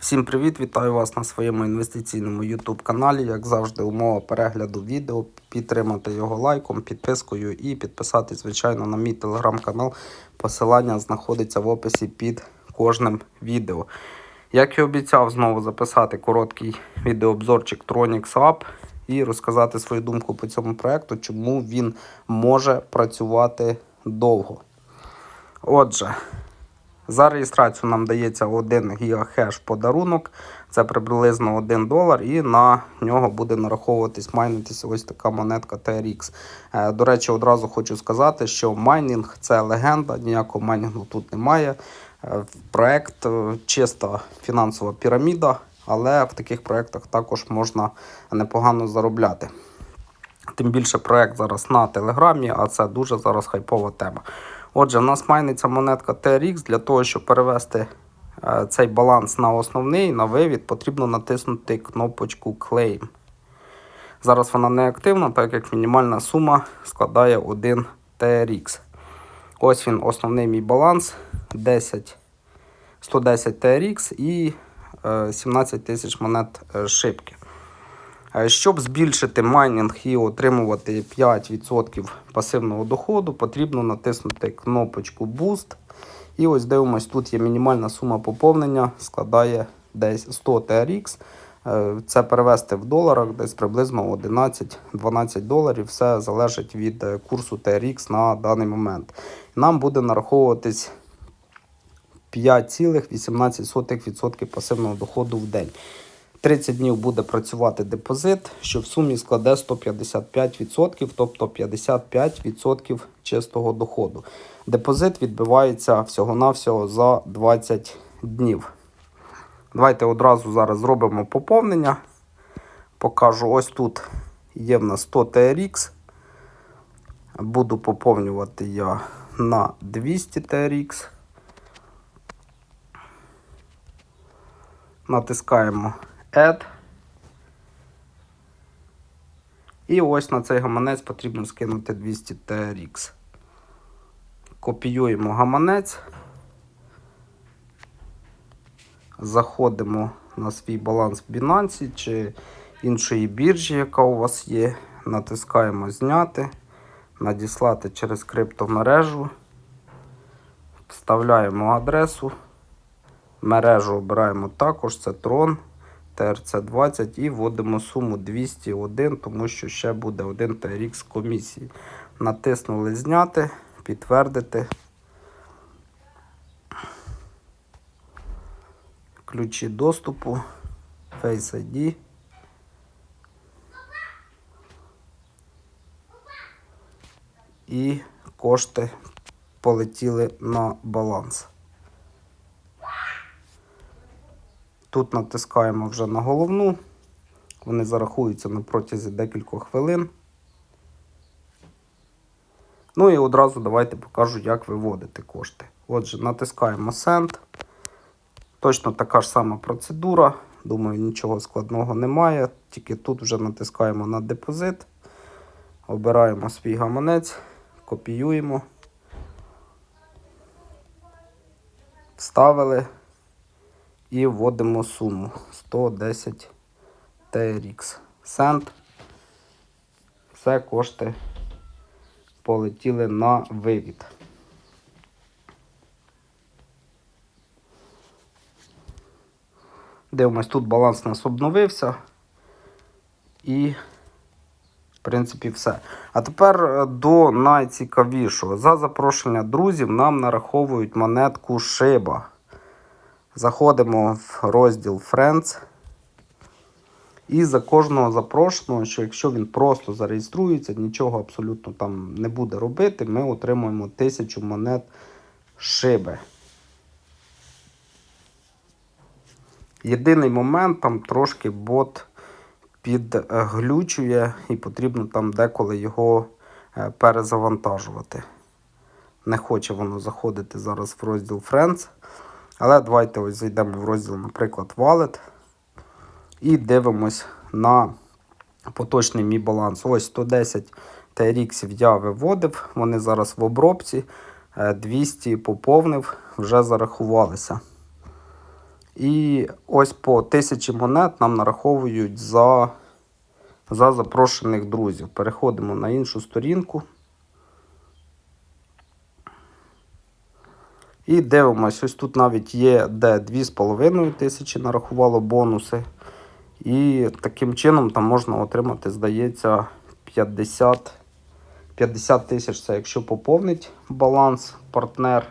Всім привіт! Вітаю вас на своєму інвестиційному YouTube каналі. Як завжди, умова перегляду відео, підтримати його лайком, підпискою і підписатись, звичайно, на мій телеграм-канал. Посилання знаходиться в описі під кожним відео. Як і обіцяв, знову записати короткий відеообзорчик Tronix App і розказати свою думку по цьому проекту, чому він може працювати довго. Отже, за реєстрацію нам дається 1 гігахеш подарунок, це приблизно 1 долар, і на нього буде нараховуватись, майнитися ось така монетка TRX. Е, До речі, одразу хочу сказати, що майнінг це легенда, ніякого майнінгу тут немає. Е, Проект е, чиста фінансова піраміда, але в таких проектах також можна непогано заробляти. Тим більше проект зараз на Телеграмі, а це дуже зараз хайпова тема. Отже, в нас майниться монетка TRX. Для того, щоб перевести е, цей баланс на основний, на вивід, потрібно натиснути кнопочку Claim. Зараз вона не активна, так як мінімальна сума складає 1 TRX. Ось він, основний мій баланс 10, 110 TRX і е, 17 тисяч монет е, шибки. Е, Щоб збільшити майнінг і отримувати 5% пасивного доходу, потрібно натиснути кнопочку Boost. І ось дивимось, тут є мінімальна сума поповнення, складає десь 100 TRX. Е, Це перевести в доларах десь приблизно 11-12 доларів. Все залежить від е, курсу TRX на даний момент. Нам буде нараховуватись 5,18% пасивного доходу в день. 30 днів буде працювати депозит, що в сумі складе 155%, тобто 55% чистого доходу. Депозит відбивається всього-навсього за 20 днів. Давайте одразу зараз зробимо поповнення. Покажу, ось тут є в нас 100 TRX. Буду поповнювати я на 200 TRX. Натискаємо Add. І ось на цей гаманець потрібно скинути 200 TRX. Копіюємо гаманець. Заходимо на свій баланс в Binance чи іншої біржі, яка у вас є. Натискаємо Зняти, надіслати через криптомережу. Вставляємо адресу. Мережу обираємо також, це Tron. TRC20 і вводимо суму 201, тому що ще буде один TRX комісії. Натиснули зняти, підтвердити. Ключі доступу, Face ID. І кошти полетіли на баланс. Тут натискаємо вже на головну. Вони зарахуються на протязі декількох хвилин. Ну і одразу давайте покажу, як виводити кошти. Отже, натискаємо Send. Точно така ж сама процедура. Думаю, нічого складного немає. Тільки тут вже натискаємо на депозит. Обираємо свій гаманець, копіюємо. Вставили і вводимо суму 110 TRX. Send. Все кошти полетіли на вивід. Дивимось, тут баланс нас обновився. І, в принципі, все. А тепер е, до найцікавішого. За запрошення друзів нам нараховують монетку Шиба. Заходимо в розділ Friends. І за кожного запрошеного, що якщо він просто зареєструється, нічого абсолютно там не буде робити, ми отримуємо 1000 монет шиби. Єдиний момент, там трошки бот підглючує і потрібно там деколи його е, перезавантажувати. Не хоче воно заходити зараз в розділ Friends. Але давайте ось зайдемо в розділ, наприклад, Wallet. І дивимось на поточний мій баланс. Ось 110 TRX я виводив, вони зараз в обробці. 200 поповнив, вже зарахувалися. І ось по тисячі монет нам нараховують за, за запрошених друзів. Переходимо на іншу сторінку. І дивимось, ось тут навіть є, де 2,5 тисячі нарахувало бонуси. І таким чином там можна отримати, здається, 50 50 тисяч. Це якщо поповнить баланс партнер,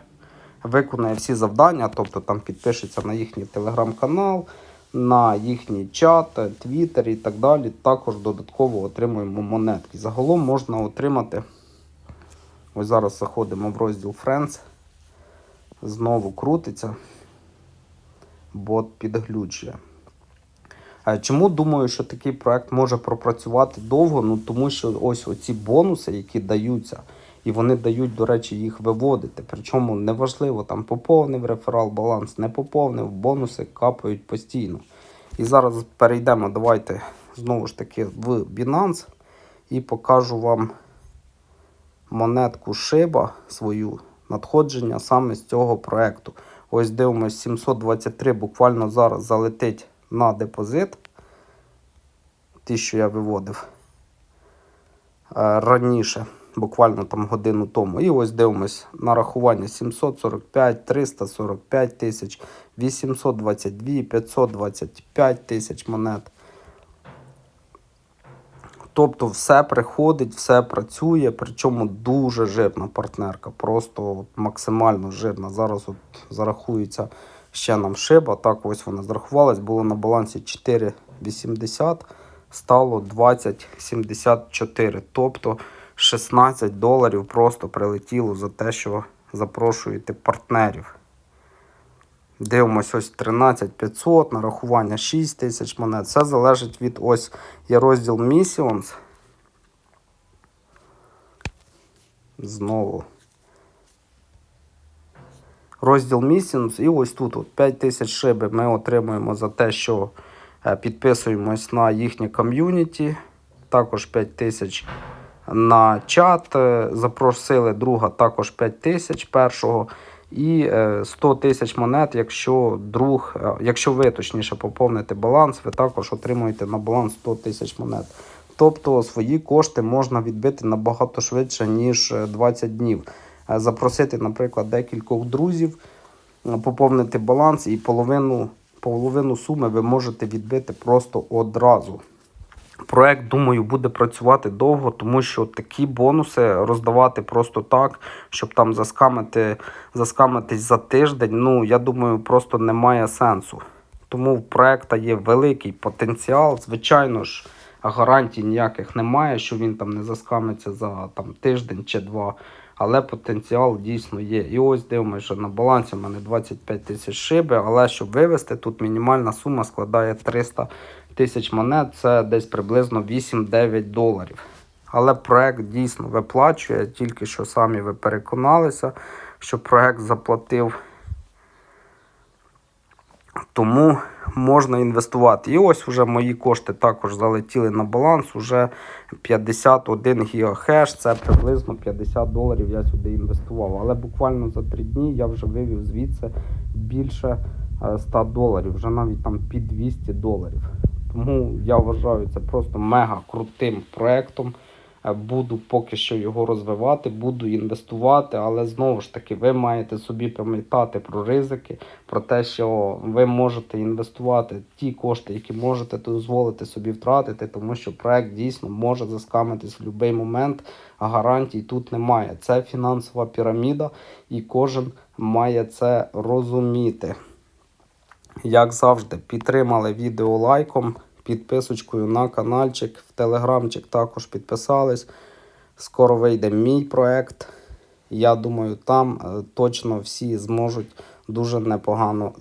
виконає всі завдання, тобто там підпишеться на їхній телеграм-канал, на їхній чат, твіттер і так далі. Також додатково отримуємо монетки. Загалом можна отримати. Ось зараз заходимо в розділ Friends. Знову крутиться. Бот підглючує. Чому думаю, що такий проект може пропрацювати довго? Ну тому що ось оці бонуси, які даються, і вони дають, до речі, їх виводити. Причому неважливо, там поповнив реферал баланс, не поповнив, бонуси капають постійно. І зараз перейдемо, давайте знову ж таки в Binance і покажу вам монетку Шиба свою надходження саме з цього проекту. Ось дивимось, 723 буквально зараз залетить на депозит. Ті, що я виводив е, раніше, буквально там годину тому. І ось дивимось нарахування 745, 345 тисяч, 822, 525 тисяч монет. Тобто все приходить, все працює, причому дуже жирна партнерка, просто от максимально жирна. Зараз от зарахується ще нам шиба. Так, ось вона зарахувалась, було на балансі 4,80, стало 20,74. Тобто 16 доларів просто прилетіло за те, що запрошуєте партнерів. Дивимось ось 13500, нарахування 6 тисяч монет. Все залежить від ось є розділ Missions. Знову. Розділ Missions. І ось тут от 5 тисяч шиби ми отримуємо за те, що е, підписуємось на їхнє ком'юніті. Також 5 тисяч на чат. е, Запросили друга також 5 тисяч першого. І е, 100 тисяч монет, якщо друг, е, якщо ви точніше поповните баланс, ви також отримуєте на баланс 100 тисяч монет. Тобто свої кошти можна відбити набагато швидше, ніж е, 20 днів. Е, Запросити, наприклад, декількох друзів, е, поповнити баланс і половину, половину суми ви можете відбити просто одразу. Проект, думаю, буде працювати довго, тому що такі бонуси роздавати просто так, щоб там заскамити, заскамитись за тиждень. Ну, я думаю, просто немає сенсу. Тому в проекта є великий потенціал. Звичайно ж, гарантій ніяких немає, що він там не заскамиться за там, тиждень чи два. Але потенціал дійсно є. І ось дивимося, на балансі в мене 25 тисяч шиби, але щоб вивести, тут мінімальна сума складає 300 тисяч монет, це десь приблизно 8-9 доларів. Але проект дійсно виплачує, тільки що самі ви переконалися, що проект заплатив. Тому можна інвестувати. І ось вже мої кошти також залетіли на баланс. Уже 51 гігахеш, це приблизно 50 доларів я сюди інвестував. Але буквально за 3 дні я вже вивів звідси більше е, 100 доларів, вже навіть там під 200 доларів. Тому я вважаю це просто мега крутим проектом. Е, Буду поки що його розвивати, буду інвестувати, але знову ж таки, ви маєте собі пам'ятати про ризики, про те, що ви можете інвестувати ті кошти, які можете дозволити собі втратити, тому що проект дійсно може заскамитись в будь-який момент, а гарантій тут немає. Це фінансова піраміда, і кожен має це розуміти. Як завжди, підтримали відео лайком, підписочкою на каналчик, в телеграмчик також підписались. Скоро вийде мій проект. Я думаю, там е, точно всі зможуть дуже непогано